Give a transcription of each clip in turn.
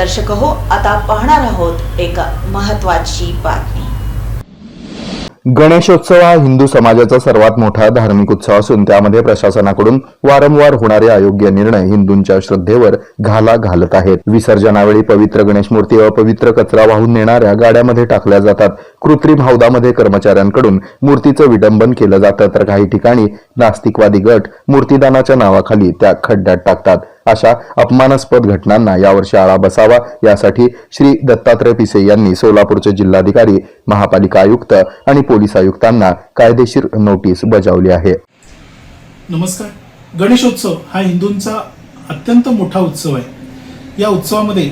दर्शक हो आता पाहणार आहोत एक महत्वाची बातमी. गणेशोत्सव हा हिंदू समाजाचा सर्वात मोठा धार्मिक उत्सव असून त्यामध्ये प्रशासनाकडून वारंवार होणारे अयोग्य निर्णय हिंदूंच्या श्रद्धेवर घाला घालत आहेत. विसर्जनावेळी पवित्र गणेश मूर्ती अपवित्र कचरा वाहून नेणाऱ्या गाड्यामध्ये टाकल्या जातात. कृत्रिम हौदामध्ये कर्मचाऱ्यांकडून मूर्तीचं विडंबन केलं जातं तर काही ठिकाणी नास्तिकवादी गट मूर्तीदानाच्या नावाखाली त्या खड्ड्यात टाकतात. अशा अपमानास्पद घटनांना यावर्षी आळा बसावा यासाठी श्री दत्तात्रय पिसे यांनी सोलापूरचे जिल्हाधिकारी महापालिका आयुक्त आणि पोलीस आयुक्तांना कायदेशीर नोटीस बजावली आहे. नमस्कार. गणेशोत्सव हा हिंदूंचा अत्यंत मोठा उत्सव आहे. या उत्सवामध्ये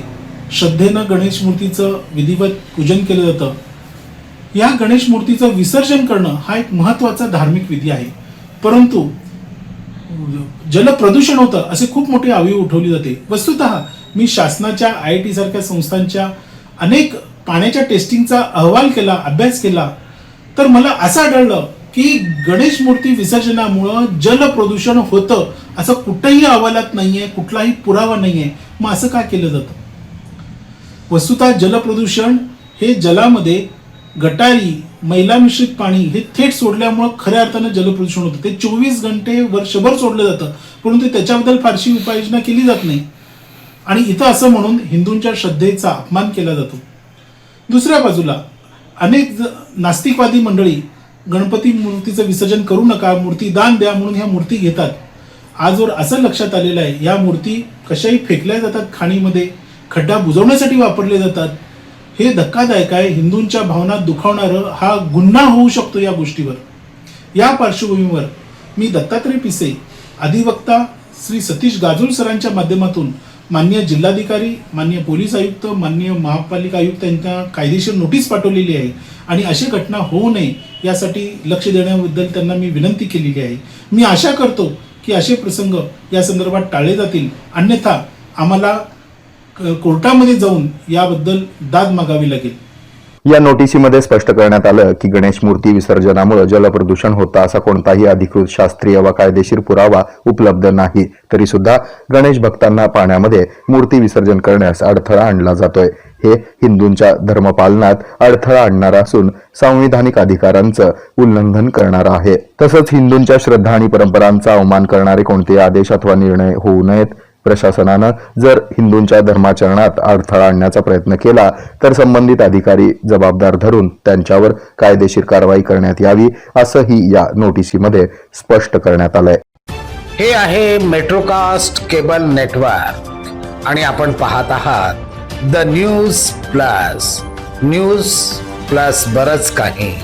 श्रद्धेनं गणेश मूर्तीचं विधिवत पूजन केलं जातं. या गणेश मूर्तीचं विसर्जन करणं हा एक महत्त्वाचा धार्मिक विधी आहे. परंतु जलप्रदूषण होतं असे खूप मोठे आवी उठवली जाते. वस्तुत मी शासनाच्या आय आय टी सारख्या संस्थांच्या अनेक पाण्याच्या टेस्टिंगचा अहवाल केला अभ्यास केला. तर मला असं आढळलं की गणेश मूर्ती विसर्जनामुळं जलप्रदूषण होतं असं कुठंही अहवालात नाहीये कुठलाही पुरावा नाहीये. मग असं का केलं जातं? वस्तुतः जलप्रदूषण हे जलामध्ये गटारी मैला मिश्रित पाणी हे थेट सोडल्यामुळं खऱ्या अर्थानं जलप्रदूषण होतं. ते चोवीस घंटे वर्षभर सोडलं जातं परंतु त्याच्याबद्दल फारशी उपाययोजना केली जात नाही. आणि इथं असं म्हणून हिंदूंच्या श्रद्धेचा अपमान केला जातो. दुसऱ्या बाजूला अनेक नास्तिकवादी मंडळी गणपती मूर्तीचं विसर्जन करू नका मूर्ती दान द्या म्हणून ह्या मूर्ती घेतात. आजवर असं लक्षात आलेलं आहे या मूर्ती कशाही फेकल्या जातात खाणीमध्ये खड्डा बुजवण्यासाठी वापरले जातात हे धक्कादायक आहे. हिंदूंच्या भावना दुखावणारं हा गुन्हा होऊ शकतो या गोष्टीवर. या पार्श्वभूमीवर मी दत्तात्रय पिसे अधिवक्ता श्री सतीश गाजूल सरांच्या माध्यमातून मान्य जिल्हाधिकारी मान्य पोलीस आयुक्त मान्य महापालिका आयुक्त यांना कायदेशीर नोटीस पाठवलेली आहे आणि अशी घटना होऊ नये यासाठी लक्ष देण्याबद्दल त्यांना मी विनंती केलेली आहे. मी आशा करतो की असे प्रसंग या संदर्भात टाळले जातील. अन्यथा आम्हाला कोर्टामध्ये जाऊन याबद्दल दाद मागावी लागेल. या नोटिसीमध्ये स्पष्ट करण्यात आलं की गणेश मूर्ती विसर्जनामुळे जलप्रदूषण होतं असा कोणताही अधिकृत शास्त्रीय व कायदेशीर पुरावा उपलब्ध नाही. तरी सुद्धा गणेश भक्तांना पाण्यामध्ये मूर्ती विसर्जन करण्यास अडथळा आणला जातोय. हे हिंदूंच्या धर्मपालनात अडथळा आणणारा असून संविधानिक अधिकारांचं उल्लंघन करणारा आहे. तसंच हिंदूंच्या श्रद्धा आणि परंपरांचा अवमान करणारे कोणते आदेश अथवा निर्णय होऊ नयेत? प्रशासनानं जर हिंदूंच्या धर्माचरणात अडथळा आणण्याचा प्रयत्न केला तर संबंधित अधिकारी जबाबदार धरून त्यांच्यावर कायदेशीर कारवाई करण्यात यावी असंही या नोटिसीमध्ये स्पष्ट करण्यात आलंय. हे आहे मेट्रोकास्ट केबल नेटवर्क. आणि आपण पाहत आहात the News Plus. News Plus बरंच काही.